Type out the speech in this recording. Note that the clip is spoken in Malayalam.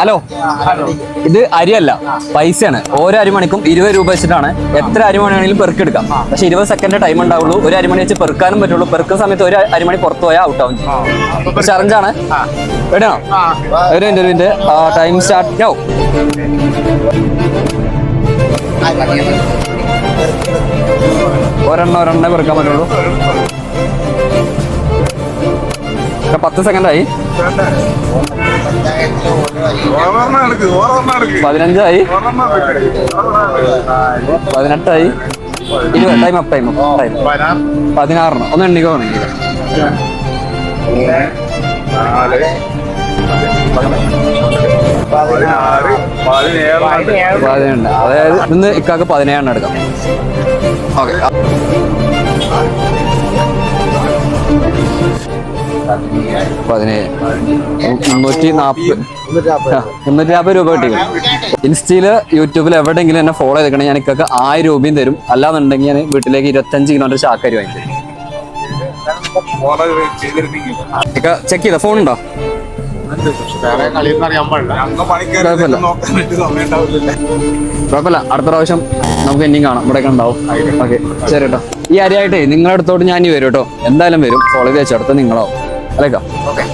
ഹലോ ഇത് അരിയല്ല പൈസയാണ്. ഓരോ അരിമണിക്കും ഇരുപത് രൂപ വെച്ചിട്ടാണ് എത്ര അരിമണി വേണമെങ്കിലും പെറുക്കെടുക്കാം പക്ഷെ ഇരുപത് സെക്കൻഡ് ടൈം ഉണ്ടാവുള്ളൂ. ഒരു അരിമണി വെച്ച് പെറുക്കാനും പറ്റുള്ളൂ. പെറുക്കുന്ന സമയത്ത് ഒരു അരിമണി പുറത്തു പോയാൽ ഔട്ട് ആവും. ചറഞ്ചാണ് ചലഞ്ചാണ് എവിടെയാണോ ഒരു മിനിറ്റ് ടൈം സ്റ്റാർട്ട് നോ ഒരെണ്ണം ഒരെണ്ണം പെറുക്കാൻ പറ്റുള്ളൂ. പത്ത് സെക്കൻഡായി. പതിനഞ്ചായി. പതിനെട്ടായി. ഇരുപത് ടൈം അപ്പ് ടൈം ടൈം പതിനാറിന്. ഒന്ന് എണ്ണിക്കോ വേണമെങ്കിൽ അതായത് ഇന്ന് ഇക്കാക്ക് പതിനേഴെണ്ണം എടുക്കാം. ഓക്കെ. പതിനേഴ്. മുന്നൂറ്റി നാൽപ്പത് മുന്നൂറ്റി നാൽപ്പത് രൂപ കിട്ടി ഇൻസ്റ്റയിൽ യൂട്യൂബിൽ എവിടെയെങ്കിലും എന്നെ ഫോളോ ചെയ്തിട്ടുണ്ടെങ്കിൽ ഞാൻ ഇക്കൊക്കെ ആയിരം രൂപയും തരും. അല്ലാന്നുണ്ടെങ്കിൽ ഞാൻ വീട്ടിലേക്ക് ഇരുപത്തഞ്ച് കിലോമീറ്റർ ചാക്കരി വാങ്ങിക്കും ചെക്ക് ചെയ്ത? ഫോൺ ഉണ്ടോ? കുഴപ്പമില്ല. അടുത്ത പ്രാവശ്യം നമുക്ക് ഇനിയും കാണാം. ഇവിടെ ഉണ്ടാവും. ഓക്കെ ശരി കേട്ടോ. ഈ അരിയായിട്ടേ നിങ്ങളുടെ അടുത്തോട്ട് ഞാൻ ഇനി വരും കേട്ടോ. എന്തായാലും വരും. ഫോളോ ചെയ്ത് വെച്ചടുത്ത് നിങ്ങളാവും. അല്ലേക്കാ ഓക്കെ